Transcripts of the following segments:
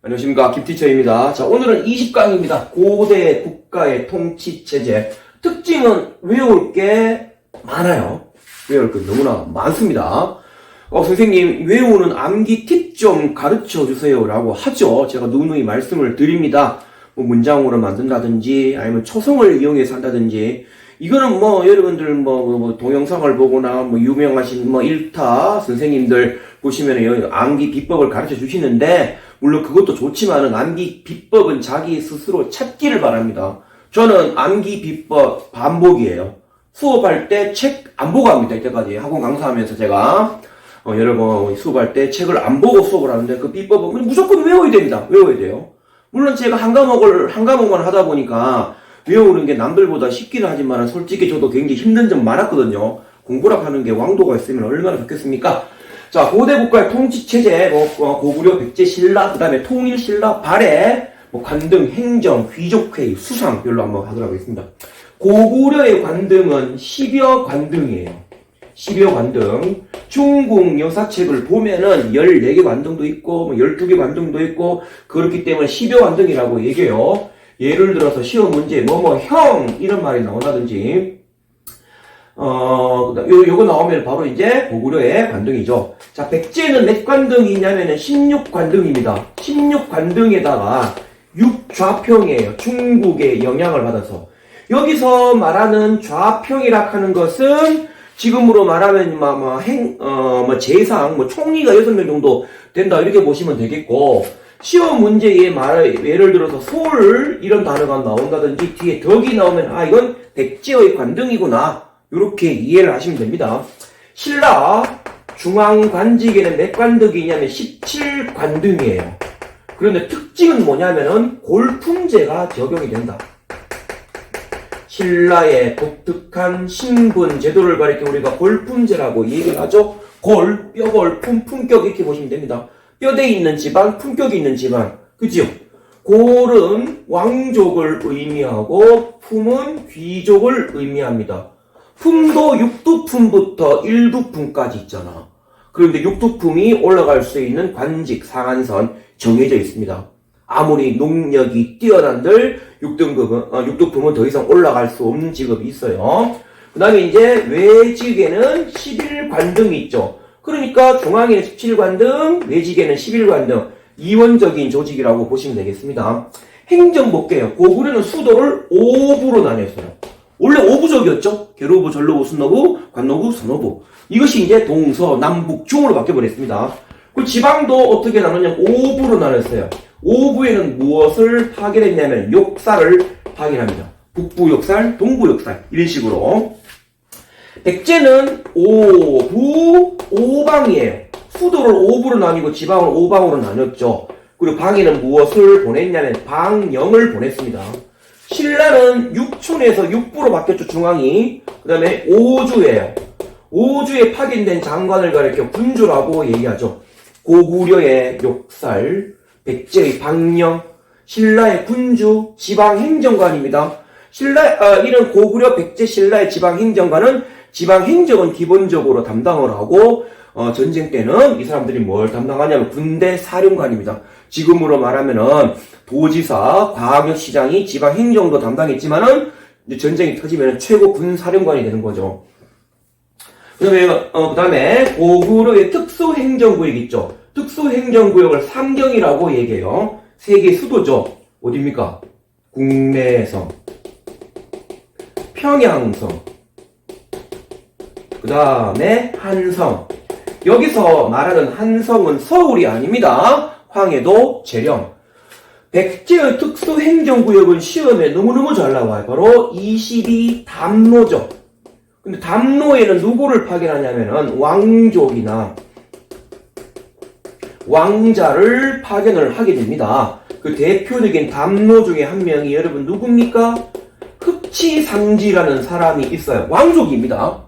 안녕하십니까 김티처입니다. 자 오늘은 20강입니다. 고대 국가의 통치 체제 특징은 외울 게 많아요. 외울 게 너무나 많습니다. 어, 선생님 외우는 암기 팁 좀 가르쳐 주세요라고 하죠. 제가 누누이 말씀을 드립니다. 뭐 문장으로 만든다든지 아니면 초성을 이용해서 한다든지 이거는 뭐 여러분들 뭐, 뭐, 뭐 동영상을 보거나 뭐 유명하신 뭐 일타 선생님들 보시면 여기 암기 비법을 가르쳐 주시는데 물론 그것도 좋지만은 암기 비법은 자기 스스로 찾기를 바랍니다. 저는 암기 비법 반복이에요. 수업할 때 책 안 보고 합니다. 이때까지 학원 강사하면서 제가 어, 여러분 수업할 때 책을 안 보고 수업을 하는데 그 비법은 무조건 외워야 됩니다. 외워야 돼요. 물론 제가 한 과목을 한 과목만 하다 보니까 외우는 게 남들보다 쉽기는 하지만 솔직히 저도 굉장히 힘든 점 많았거든요. 공부라 하는 게 왕도가 있으면 얼마나 좋겠습니까? 자, 고대 국가의 통치 체제, 뭐 어, 고구려, 백제, 신라, 그 다음에 통일, 신라, 발해, 뭐 관등, 행정, 귀족회의, 수상 별로 한번 하도록 하겠습니다. 고구려의 관등은 10여 관등이에요. 10여 관등. 중국 여사책을 보면은 14개 관등도 있고, 뭐 12개 관등도 있고, 그렇기 때문에 10여 관등이라고 얘기해요. 예를 들어서 시험 문제, 뭐, 뭐, 형, 이런 말이 나온다든지, 어, 요, 요거 나오면 바로 이제 고구려의 관등이죠. 자, 백제는 몇 관등이냐면은 16관등입니다. 16관등에다가 6좌평이에요. 중국의 영향을 받아서. 여기서 말하는 좌평이라 하는 것은 지금으로 말하면 뭐, 뭐 행, 어, 뭐 재상, 뭐 총리가 6명 정도 된다 이렇게 보시면 되겠고 시험 문제에 말 예를 들어서 솔 이런 단어가 나온다든지 뒤에 덕이 나오면 아 이건 백제의 관등이구나 이렇게 이해를 하시면 됩니다. 신라 중앙관직에는 몇 관득이 냐면 17관등이에요. 그런데 특징은 뭐냐면은 골품제가 적용이 된다. 신라의 독특한 신분 제도를 가리켜 우리가 골품제라고 얘기를 하죠. 골, 뼈골, 품, 품격 이렇게 보시면 됩니다. 뼈대 있는 집안, 품격이 있는 집안. 그죠? 골은 왕족을 의미하고 품은 귀족을 의미합니다. 품도 육두품부터 일두품까지 있잖아. 그런데 육두품이 올라갈 수 있는 관직, 상한선 정해져 있습니다. 아무리 능력이 뛰어난들 육등급은 어, 육두품은 더 이상 올라갈 수 없는 직업이 있어요. 그 다음에 이제 외직에는 11관등이 있죠. 그러니까 중앙에는 17관등, 외직에는 11관등. 이원적인 조직이라고 보시면 되겠습니다. 행정 볼게요. 고구려는 수도를 5부로 나뉘었어요. 원래 5부족이었죠? 계로부, 전로부, 순노부, 관노부, 선노부. 이것이 이제 동서, 남북, 중으로 바뀌어버렸습니다. 그 지방도 어떻게 나누냐면 5부로 나눴어요. 5부에는 무엇을 파견했냐면 욕사를 파견합니다. 북부 욕살, 동부 욕살 이런 식으로 백제는 5부 5방이에요. 수도를 5부로 나뉘고 지방을 5방으로 나눴죠. 그리고 방에는 무엇을 보냈냐면 방영을 보냈습니다. 신라는 6촌에서 6부로 바뀌었죠, 중앙이. 그 다음에 5주예요. 5주에 파견된 장관을 가리켜 군주라고 얘기하죠. 고구려의 욕살, 백제의 방영, 신라의 군주, 지방행정관입니다. 신라, 아, 이런 고구려 백제 신라의 지방행정관은 지방행정은 기본적으로 담당을 하고, 어, 전쟁 때는 이 사람들이 뭘 담당하냐면 군대 사령관입니다. 지금으로 말하면은 도지사, 광역시장이 지방 행정도 담당했지만은 이제 전쟁이 터지면 최고 군사령관이 되는 거죠. 그다음에 어, 그다음에 고구려의 특수행정구역 있죠. 특수행정구역을 삼경이라고 얘기해요. 세계 수도죠. 어디입니까? 국내성, 평양성, 그 다음에 한성. 여기서 말하는 한성은 서울이 아닙니다. 황해도, 재령. 백제의 특수행정구역은 시험에 너무너무 잘 나와요. 바로 22 담로죠. 근데 담로에는 누구를 파견하냐면은 왕족이나 왕자를 파견을 하게 됩니다. 그 대표적인 담로 중에 한 명이 여러분 누굽니까? 흡치상지라는 사람이 있어요. 왕족입니다.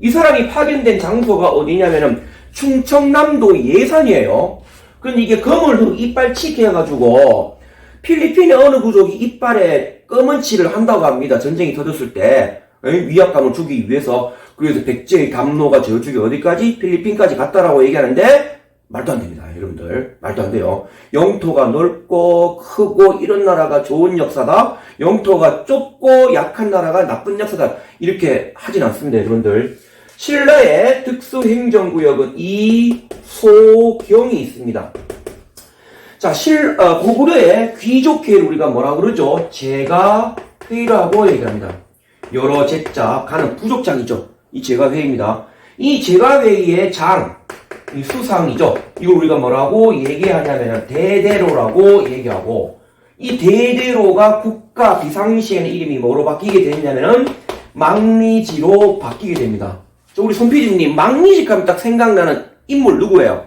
이 사람이 파견된 장소가 어디냐면은 충청남도 예산이에요. 근데 이게 검을 이빨 치게 해가지고 필리핀의 어느 부족이 이빨에 검은 치를 한다고 합니다. 전쟁이 터졌을 때 위압감을 주기 위해서 그래서 백제의 담로가 저쪽에 어디까지 필리핀까지 갔다라고 얘기하는데 말도 안 됩니다. 여러분 여러분들. 말도 안 돼요. 영토가 넓고 크고 이런 나라가 좋은 역사다. 영토가 좁고 약한 나라가 나쁜 역사다. 이렇게 하진 않습니다, 여러분들. 신라의 특수행정구역은 이소경이 있습니다. 자, 실, 어, 고구려의 귀족회를 우리가 뭐라 그러죠? 제가회라고 얘기합니다. 여러 제자, 가는 부족장이죠. 이 제가회입니다. 이 제가회의 장, 이 수상이죠. 이걸 우리가 뭐라고 얘기하냐면 대대로라고 얘기하고, 이 대대로가 국가 비상시에는 이름이 뭐로 바뀌게 되냐면은 망리지로 바뀌게 됩니다. 저 우리 손피디님, 망리지 하면 딱 생각나는 인물 누구예요?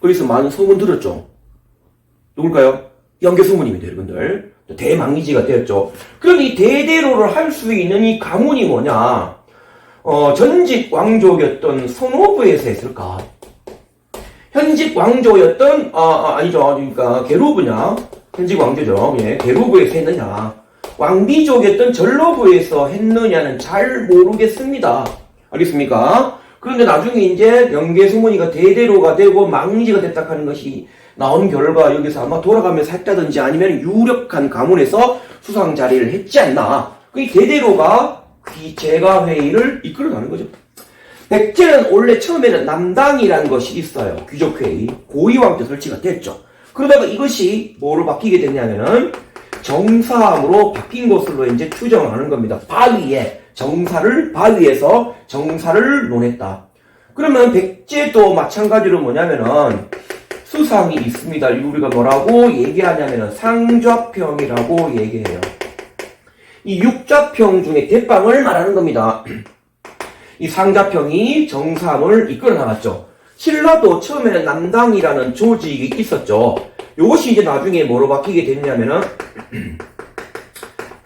거기서 많은 소문 들었죠? 누굴까요? 연개소문입니다, 여러분들. 대망리지가 되었죠. 그럼 이 대대로를 할 수 있는 이 가문이 뭐냐? 어, 전직 왕족이었던 선호부에서 했을까? 현직 왕조였던, 아, 아, 아니죠. 그러니까, 게루브냐? 현직 왕조죠. 예, 게루브에서 했느냐? 왕비족이었던 전로부에서 했느냐는 잘 모르겠습니다. 알겠습니까? 그런데 나중에 이제 명계소문이가 대대로가 되고 망리지가 됐다 하는 것이 나온 결과 여기서 아마 돌아가면서 했다든지 아니면 유력한 가문에서 수상 자리를 했지 않나. 그이 대대로가 귀제가 회의를 이끌어가는 거죠. 백제는 원래 처음에는 남당이라는 것이 있어요. 귀족회의. 고위왕 때 설치가 됐죠. 그러다가 이것이 뭐로 바뀌게 됐냐면은 정사함으로 바뀐 것으로 이제 추정하는 겁니다. 바위에 정사를 바위에서 정사를 논했다. 그러면 백제도 마찬가지로 뭐냐면은 수상이 있습니다. 우리가 뭐라고 얘기하냐면은 상좌평이라고 얘기해요. 이 육좌평 중에 대빵을 말하는 겁니다. 이 상좌평이 정상을 이끌어 나갔죠. 신라도 처음에는 남당이라는 조직이 있었죠. 이것이 이제 나중에 뭐로 바뀌게 됐냐면은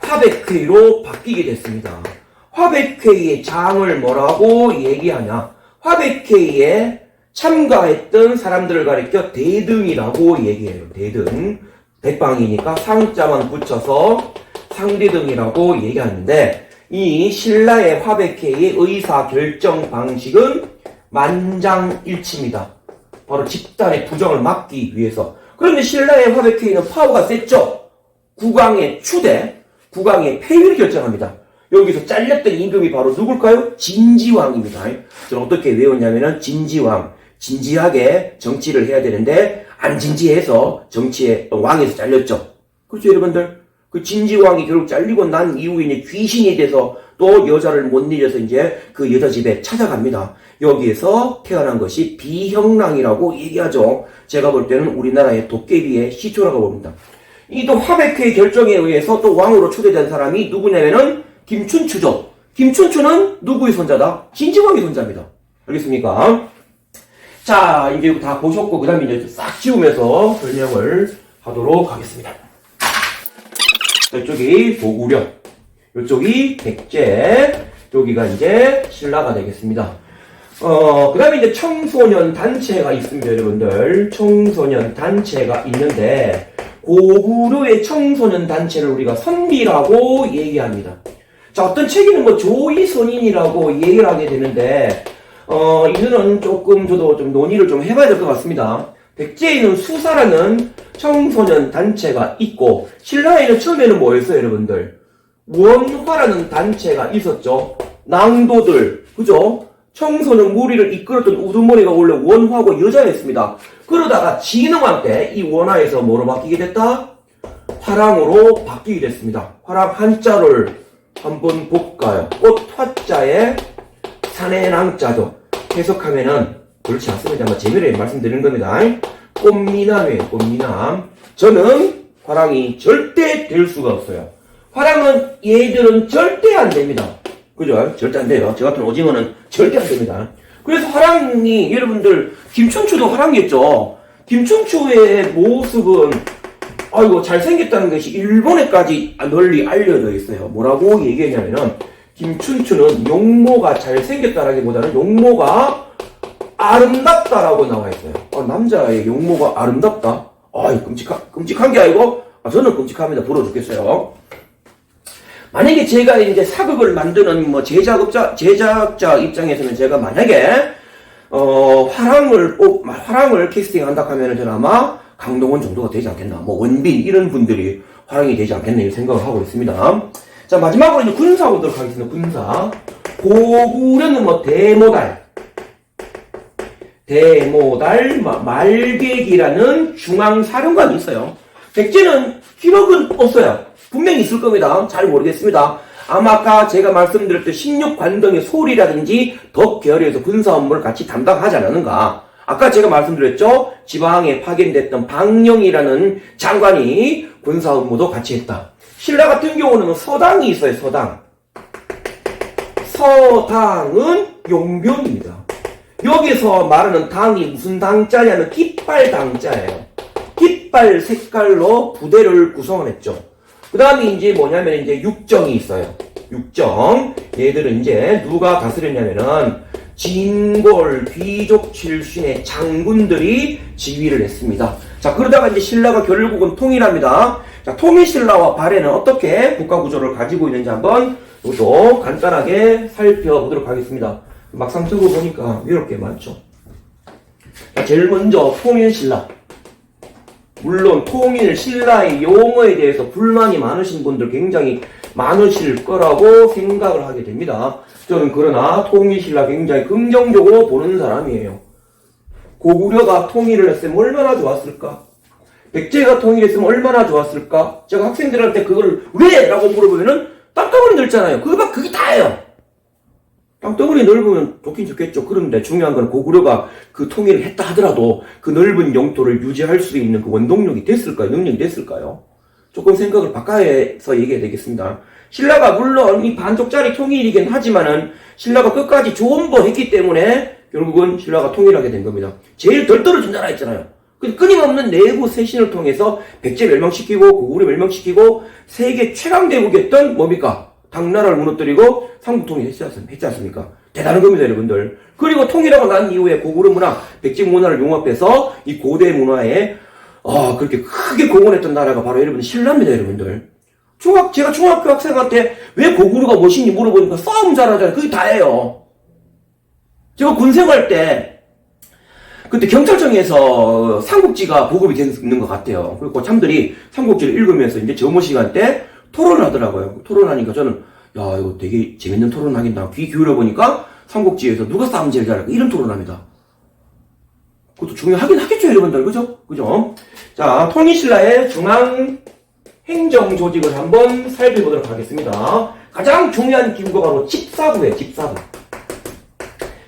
화백회의로 바뀌게 됐습니다. 화백회의의 장을 뭐라고 얘기하냐? 화백회의에 참가했던 사람들을 가리켜 대등이라고 얘기해요. 대등. 대빵이니까 상자만 붙여서 상대등이라고 얘기하는데 이 신라의 화백회의의 의사 결정 방식은 만장일치입니다. 바로 집단의 부정을 막기 위해서. 그런데 신라의 화백회의는 파워가 셌죠. 국왕의 추대, 국왕의 폐위를 결정합니다. 여기서 잘렸던 임금이 바로 누굴까요? 진지왕입니다. 저는 어떻게 외웠냐면은 진지왕, 진지하게 정치를 해야 되는데 안 진지해서 정치의 왕에서 잘렸죠. 그렇죠, 여러분들? 그 진지왕이 결국 잘리고 난 이후에 이제 귀신이 돼서 또 여자를 못 잊어서 이제 그 여자 집에 찾아갑니다. 여기에서 태어난 것이 비형랑이라고 얘기하죠. 제가 볼 때는 우리나라의 도깨비의 시초라고 봅니다. 이 또 화백회 결정에 의해서 또 왕으로 초대된 사람이 누구냐면은 김춘추죠. 김춘추는 누구의 손자다? 진지왕의 손자입니다. 알겠습니까? 자, 이제 다 보셨고, 그 다음에 이제 싹 지우면서 설명을 하도록 하겠습니다. 이쪽이 고구려, 이쪽이 백제, 여기가 이제 신라가 되겠습니다. 어, 그 다음에 이제 청소년 단체가 있습니다, 여러분들. 청소년 단체가 있는데, 고구려의 청소년 단체를 우리가 선비라고 얘기합니다. 자, 어떤 책에는 뭐 조이선인이라고 얘기를 하게 되는데, 어, 이거는 조금 저도 좀 논의를 좀 해봐야 될 것 같습니다. 백제에는 수사라는 청소년 단체가 있고, 신라에는 처음에는 뭐였어요, 여러분들? 원화라는 단체가 있었죠. 낭도들, 그죠? 청소년 무리를 이끌었던 우두머리가 원래 원화고 여자였습니다. 그러다가 진흥왕 때 이 원화에서 뭐로 바뀌게 됐다? 화랑으로 바뀌게 됐습니다. 화랑 한자를 한번 볼까요? 꽃 화자에 산의 낭자죠. 해석하면은 그렇지 않습니다. 뭐 재미를 말씀드리는 겁니다. 꽃미남이에요. 꽃미남. 저는 화랑이 절대 될 수가 없어요. 화랑은 얘들은 절대 안 됩니다. 그죠? 절대 안 돼요. 저 같은 오징어는 절대 안 됩니다. 그래서 화랑이 여러분들 김춘추도 화랑이었죠. 김춘추의 모습은 아이고 잘생겼다는 것이 일본에까지 널리 알려져 있어요. 뭐라고 얘기했냐면은 김춘추는 용모가 잘생겼다라기보다는 용모가 아름답다라고 나와 있어요. 아, 남자의 용모가 아름답다? 아이 끔찍한 끔찍한 게 아니고 아, 저는 끔찍합니다. 부러워 죽겠어요. 만약에 제가 이제 사극을 만드는 뭐 제작업자, 제작자 입장에서는 제가 만약에, 어, 화랑을, 꼭 화랑을 캐스팅한다 하면은 저는 아마 강동원 정도가 되지 않겠나. 뭐, 원빈, 이런 분들이 화랑이 되지 않겠나, 이런 생각을 하고 있습니다. 자, 마지막으로 이제 군사 보도록 하겠습니다. 군사. 고구려는 뭐, 대모달. 대모달 마- 말객이라는 중앙사령관이 있어요. 백제는 기록은 없어요. 분명히 있을 겁니다. 잘 모르겠습니다. 아마 아까 제가 말씀드렸던 16관동의 소리라든지 덕 계열에서 군사 업무를 같이 담당하지 않았는가. 아까 제가 말씀드렸죠. 지방에 파견됐던 방영이라는 장관이 군사 업무도 같이 했다. 신라 같은 경우는 뭐 서당이 있어요. 서당. 서당은 용병입니다. 여기서 말하는 당이 무슨 당자냐면 깃발 당자예요. 깃발 색깔로 부대를 구성을 했죠. 그 다음에 이제 뭐냐면 이제 육정이 있어요. 육정. 얘들은 이제 누가 다스렸냐면은 진골 귀족 출신의 장군들이 지휘를 했습니다. 자, 그러다가 이제 신라가 결국은 통일합니다. 자, 통일 신라와 발해는 어떻게 국가 구조를 가지고 있는지 한번 이것도 간단하게 살펴보도록 하겠습니다. 막상 적어보니까 이렇게 많죠. 자, 제일 먼저 통일 신라. 물론 통일 신라의 용어에 대해서 불만이 많으신 분들 굉장히 많으실 거라고 생각을 하게 됩니다. 저는 그러나 통일 신라 굉장히 긍정적으로 보는 사람이에요. 고구려가 통일을 했으면 얼마나 좋았을까? 백제가 통일했으면 얼마나 좋았을까? 제가 학생들한테 그걸 왜? 라고 물어보면은 땅덩어리 넓잖아요. 그거 막 그게 다예요. 땅덩어리 넓으면 좋긴 좋겠죠. 그런데 중요한 건 고구려가 그 통일을 했다 하더라도 그 넓은 영토를 유지할 수 있는 그 원동력이 됐을까요? 능력이 됐을까요? 조금 생각을 바꿔서 얘기해야 되겠습니다. 신라가 물론 이 반쪽짜리 통일이긴 하지만은 신라가 끝까지 조언보했기 때문에 결국은 신라가 통일하게 된 겁니다. 제일 덜 떨어진 나라 있잖아요. 그 끊임없는 내부 세신을 통해서 백제 멸망시키고 고구려 멸망시키고 세계 최강 대국이었던 뭡니까? 당나라를 무너뜨리고 삼국 통일했지 않습- 했지 않습 니까? 대단한 겁니다, 여러분들. 그리고 통일하고 난 이후에 고구려 문화, 백제 문화를 융합해서 이 고대 문화에 아, 그렇게 크게 공헌했던 나라가 바로 여러분 신라입니다, 여러분들. 중학, 제가 중학교 학생한테 왜 고구려가 멋있니 물어보니까 싸움 잘하잖아요. 그게 다예요. 제가 군생활 때, 그때 경찰청에서 삼국지가 보급이 되는 것 같아요. 그리고 참들이 삼국지를 읽으면서 이제 점호 시간 때 토론을 하더라고요. 토론하니까 저는, 야, 이거 되게 재밌는 토론 하겠다. 귀 기울여 보니까 삼국지에서 누가 싸움 제일 잘할까? 이런 토론합니다. 그것도 중요하긴 하겠죠, 여러분들. 그죠? 그죠? 자, 통일신라의 중앙 행정 조직을 한번 살펴보도록 하겠습니다. 가장 중요한 기구가 바로 집사부예요, 집사부.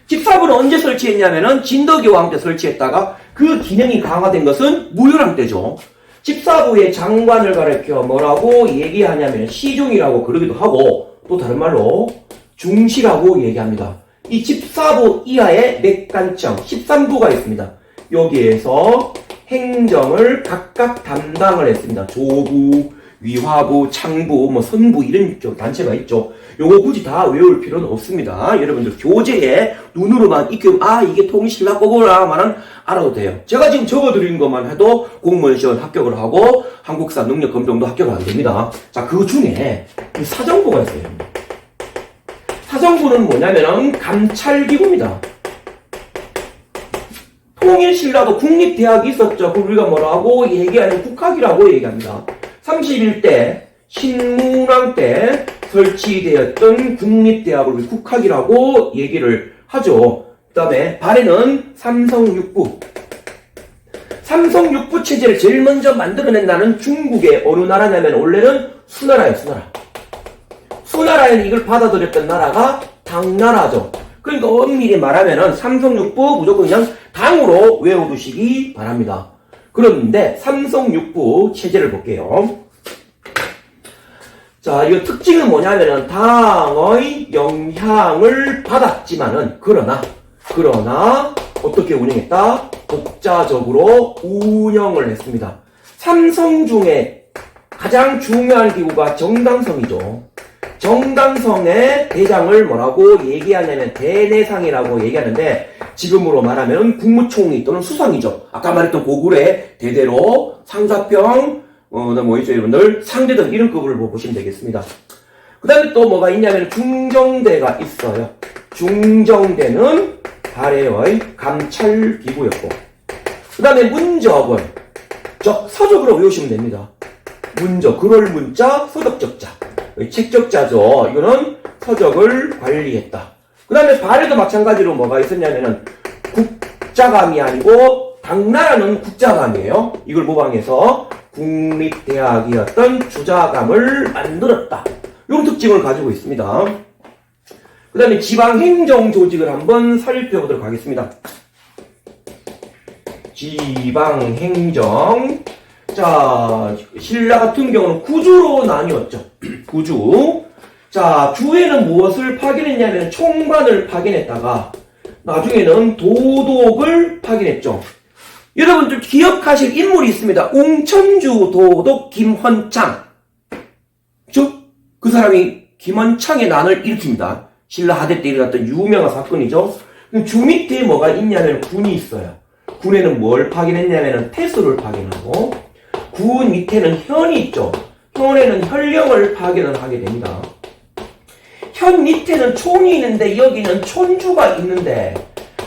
집사부는 언제 설치했냐면은 진덕이 왕때 설치했다가 그 기능이 강화된 것은 무효랑 때죠. 집사부의 장관을 가리켜 뭐라고 얘기하냐면 시중이라고 그러기도 하고 또 다른 말로 중시라고 얘기합니다. 이 집사부 이하에 맥간청 13부가 있습니다. 여기에서 행정을 각각 담당을 했습니다. 조부, 위화부, 창부, 뭐 선부 이런 쪽 단체가 있죠. 요거 굳이 다 외울 필요는 없습니다. 여러분들 교재에 눈으로만 익히면 아 이게 통신라 거구나만은 알아도 돼요. 제가 지금 적어드린 것만 해도 공무원 시험 합격을 하고 한국사 능력 검정도 합격을 하게 됩니다. 자 그 중에 이 사정부가 있어요. 사정부는 뭐냐면은 감찰기구입니다. 통일신라도 국립대학이 있었죠. 그 우리가 뭐라고 얘기하는 국학이라고 얘기합니다. 31대 신문왕 때 설치되었던 국립대학을 국학이라고 얘기를 하죠. 그 다음에 발해는 삼성육부. 삼성육부 체제를 제일 먼저 만들어낸 나라는 중국의 어느 나라냐면 원래는 수나라예요, 수나라. 수나라에는 이걸 받아들였던 나라가 당나라죠. 그러니까 엄밀히 말하면은 삼성육부 무조건 그냥 당으로 외워두시기 바랍니다. 그런데 삼성육부 체제를 볼게요. 자, 이 특징은 뭐냐면은 당의 영향을 받았지만은 그러나 그러나 어떻게 운영했다? 독자적으로 운영을 했습니다. 삼성 중에 가장 중요한 기구가 정당성이죠. 정당성의 대장을 뭐라고 얘기하냐면 대내상이라고 얘기하는데 지금으로 말하면 국무총리 또는 수상이죠. 아까 말했던 고구려의 대대로 상사평 어, 뭐 있죠 여러분들 상대등 이런 급을 뭐 보시면 되겠습니다. 그 다음에 또 뭐가 있냐면 중정대가 있어요. 중정대는 발해의 감찰 기구였고 그 다음에 문적은 저 서적으로 외우시면 됩니다. 문적, 그럴 문자, 서적적자. 책적자죠. 이거는 서적을 관리했다. 그 다음에 발에도 마찬가지로 뭐가 있었냐면은 국자감이 아니고 당나라는 국자감이에요. 이걸 모방해서 국립대학이었던 주자감을 만들었다. 이런 특징을 가지고 있습니다. 그 다음에 지방행정 조직을 한번 살펴보도록 하겠습니다. 지방행정. 자, 신라 같은 경우는 구주로 나뉘었죠. 구주. 자, 주에는 무엇을 파견했냐면 총관을 파견했다가 나중에는 도독을 파견했죠. 여러분 들 기억하실 인물이 있습니다. 웅천주 도독 김헌창. 즉, 그 사람이 김헌창의 난을 일으킵니다. 신라 하대 때 일어났던 유명한 사건이죠. 주 밑에 뭐가 있냐면 군이 있어요. 군에는 뭘 파견했냐면 태수를 파견하고 군 밑에는 현이 있죠. 현에는 현령을 파견을 하게 됩니다. 현 밑에는 촌이 있는데 여기는 촌주가 있는데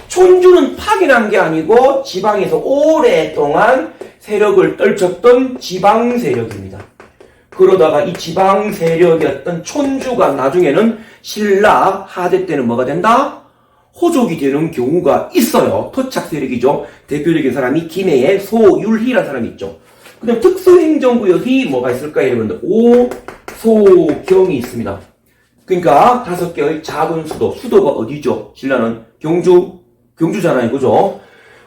촌주는 파견한 게 아니고 지방에서 오랫동안 세력을 떨쳤던 지방 세력입니다. 그러다가 이 지방 세력이었던 촌주가 나중에는 신라 하대 때는 뭐가 된다? 호족이 되는 경우가 있어요. 토착 세력이죠. 대표적인 사람이 김해의 소율희라는 사람이 있죠. 그 다음 특수행정구역이 뭐가 있을까요, 여러분들? 오소경이 있습니다. 그러니까 다섯 개의 작은 수도, 수도가 어디죠? 신라는 경주, 경주잖아요. 그죠?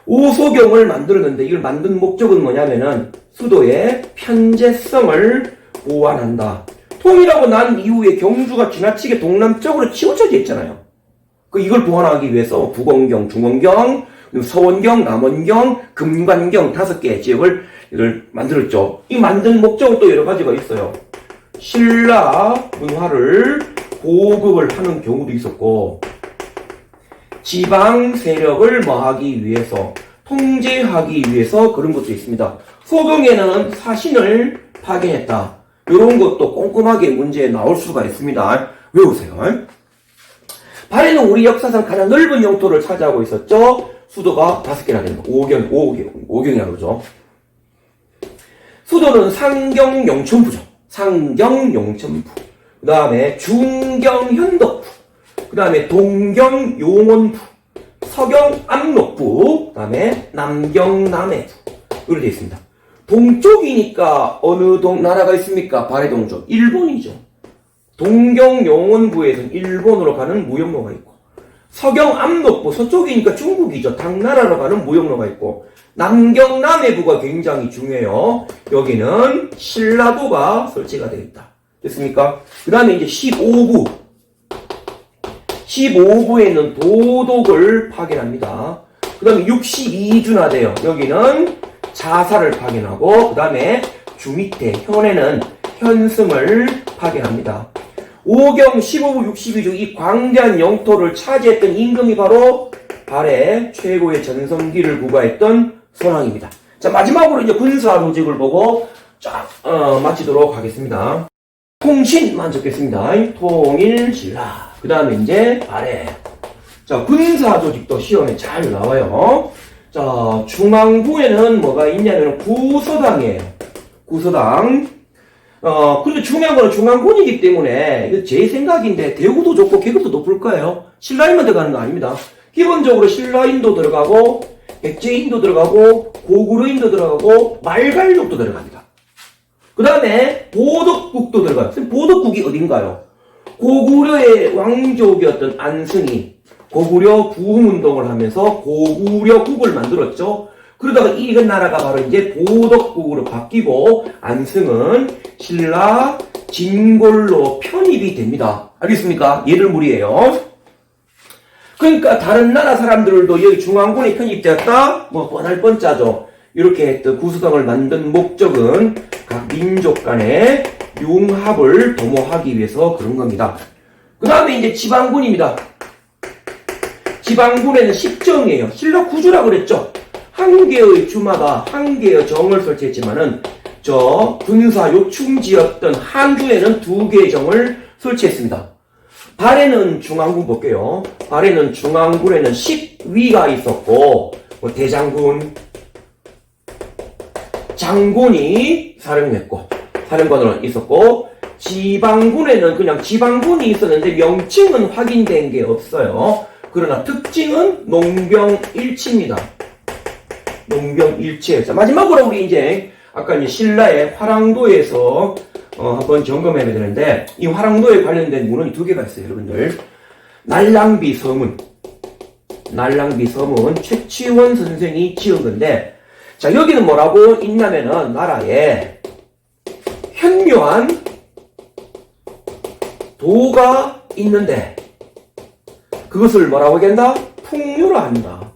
오소경을 만들었는데 이걸 만든 목적은 뭐냐면은 수도의 편제성을 보완한다. 통일하고 난 이후에 경주가 지나치게 동남쪽으로 치우쳐져 있잖아요. 그 이걸 보완하기 위해서 부건경, 중원경, 서원경, 남원경, 금관경 다섯 개의 지역을 이걸 만들었죠. 이 만든 목적은 또 여러 가지가 있어요. 신라 문화를 보급을 하는 경우도 있었고, 지방 세력을 뭐하기 위해서, 통제하기 위해서 그런 것도 있습니다. 소경에는 사신을 파견했다. 이런 것도 꼼꼼하게 문제에 나올 수가 있습니다. 외우세요. 발해는 우리 역사상 가장 넓은 영토를 차지하고 있었죠. 수도가 다섯 개나 됩니다. 오경, 오경, 오경이라고 그러죠. 수도는 상경 영천부죠. 상경 영천부. 그 다음에 중경 현덕부. 그 다음에 동경 용원부. 서경 압록부. 그 다음에 남경 남해부. 이렇게 되어 있습니다. 동쪽이니까 어느 동 나라가 있습니까? 발해 동쪽. 일본이죠. 동경 용원부에서는 일본으로 가는 무역로가 있고 서경 압록부 서쪽이니까 중국이죠. 당나라로 가는 무역로가 있고 남경 남해부가 굉장히 중요해요. 여기는 신라도가 설치가 되어 있다. 됐습니까? 그 다음에 이제 15부 15부에는 도독을 파견합니다. 그 다음에 62주나 돼요. 여기는 자사를 파견하고 그 다음에 주 밑에 현에는 현승을 파견합니다. 5경 15부 62주 이 광대한 영토를 차지했던 임금이 바로 발해 최고의 전성기를 구가했던 선왕입니다. 자 마지막으로 이제 군사 조직을 보고 쫙 어, 마치도록 하겠습니다. 통신만 적겠습니다. 통일 신라. 그 다음에 이제 발해. 자 군사 조직도 시험에 잘 나와요. 자 중앙부에는 뭐가 있냐면 구서당이에요. 구서당. 어, 근데 중요한 거는 중앙군이기 때문에, 이거 제 생각인데, 대구도 좋고, 계급도 높을 거예요. 신라인만 들어가는 거 아닙니다. 기본적으로 신라인도 들어가고, 백제인도 들어가고, 고구려인도 들어가고, 말갈족도 들어갑니다. 그 다음에, 보덕국도 들어가요. 보덕국이 어딘가요? 고구려의 왕족이었던 안승이, 고구려 부흥운동을 하면서 고구려국을 만들었죠. 그러다가 이익은 나라가 바로 이제 보덕국으로 바뀌고 안승은 신라 진골로 편입이 됩니다. 알겠습니까? 얘를 무리예요. 그러니까 다른 나라 사람들도 여기 중앙군에 편입되었다? 뭐 뻔할 뻔짜죠. 이렇게 했던 구수당을 만든 목적은 각 민족 간의 융합을 도모하기 위해서 그런 겁니다. 그 다음에 이제 지방군입니다. 지방군에는 십정이에요. 신라 구주라고 그랬죠. 한 개의 주마다 한 개의 정을 설치했지만은 저 군사 요충지였던 한주에는 두 개의 정을 설치했습니다. 발에는 중앙군 볼게요. 발에는 중앙군에는 10 위가 있었고, 뭐 대장군, 장군이 사령했고, 사령관으로 있었고, 지방군에는 그냥 지방군이 있었는데 명칭은 확인된 게 없어요. 그러나 특징은 농병 일치입니다. 자, 마지막으로 우리 이제 아까 이제 신라의 화랑도에서 어, 한번 점검해야 되는데 이 화랑도에 관련된 문헌이 두 개가 있어요, 여러분들. 날랑비 서문. 날랑비 서문 최치원 선생이 지은 건데 자, 여기는 뭐라고 있냐면은 나라에 현묘한 도가 있는데 그것을 뭐라고 얘기한다? 풍류라 한다.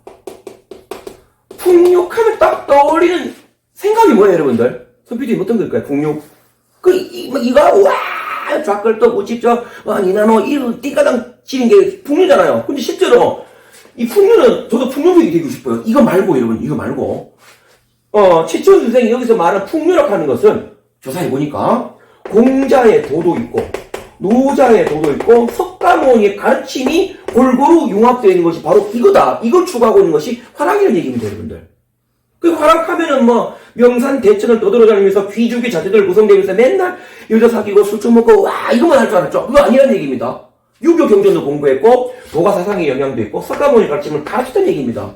풍육하면 딱 떠올리는 생각이 뭐예요, 여러분들? 선피디님 어떤 걸까요? 풍육. 그, 이, 뭐 이거, 와! 좌끌 떠고 직접, 와, 니나노, 이를 띠까당 치는 게 풍류잖아요. 근데 실제로, 이 풍류는, 저도 풍류국이 되고 싶어요. 이거 말고, 여러분, 이거 말고. 어, 최치원 선생이 여기서 말한 풍류라고 하는 것은, 조사해보니까, 공자의 도도 있고, 노자의 도도 있고, 석 가모니의 가르침이 골고루 융합되어 있는 것이 바로 이거다. 이걸 추구하고 있는 것이 화랑이라는 얘기입니다, 여러분들. 그 화랑하면은 뭐 명산 대천을 떠돌아다니면서 귀족의 자제들 구성되면서 맨날 여자 사귀고 술 좀 먹고 와 이것만 할 줄 알았죠. 그거 아니라는 얘기입니다. 유교 경전도 공부했고 도가 사상의 영향도 있고 석가모니 가르침을 가르쳤다는 얘기입니다.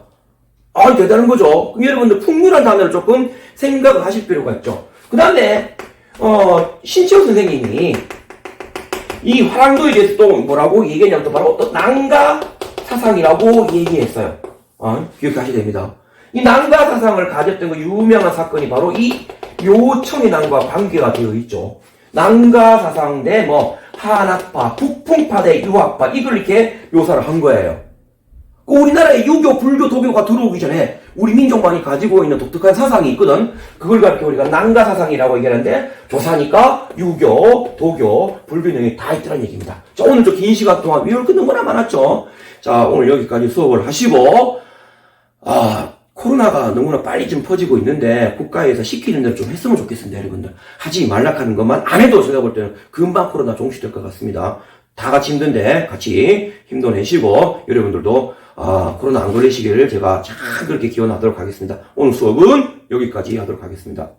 아 대단한 거죠. 그럼 여러분들 풍류란 단어를 조금 생각을 하실 필요가 있죠. 그 다음에 어 신치호 선생님이 이 화랑도에 대해서 또 뭐라고 얘기했냐면 또 바로 또 난가 사상이라고 얘기했어요. 어, 기억하셔야 됩니다. 이 난가 사상을 가졌던 그 유명한 사건이 바로 이 요청의 난과 관계가 되어 있죠. 난가 사상 대 뭐 한학파, 북풍파 대 유학파 이걸 이렇게 묘사를 한 거예요. 그 우리나라에 유교, 불교, 도교가 들어오기 전에 우리 민족만이 가지고 있는 독특한 사상이 있거든. 그걸 갖고 우리가 난가 사상이라고 얘기하는데 조사니까 유교, 도교, 불교 등이 다 있다는 얘기입니다. 자, 오늘 저긴 시간 동안 외울 게 너무나 많았죠. 자, 오늘 여기까지 수업을 하시고 아, 코로나가 너무나 빨리 좀 퍼지고 있는데 국가에서 시키는 대로 좀 했으면 좋겠습니다, 여러분들. 하지 말락하는 것만 안 해도 제가 볼 때는 금방 코로나 종식될 것 같습니다. 다 같이 힘든데 같이 힘도 내시고 여러분들도 아, 코로나 안 걸리시기를 제가 참 그렇게 기원하도록 하겠습니다. 오늘 수업은 여기까지 하도록 하겠습니다.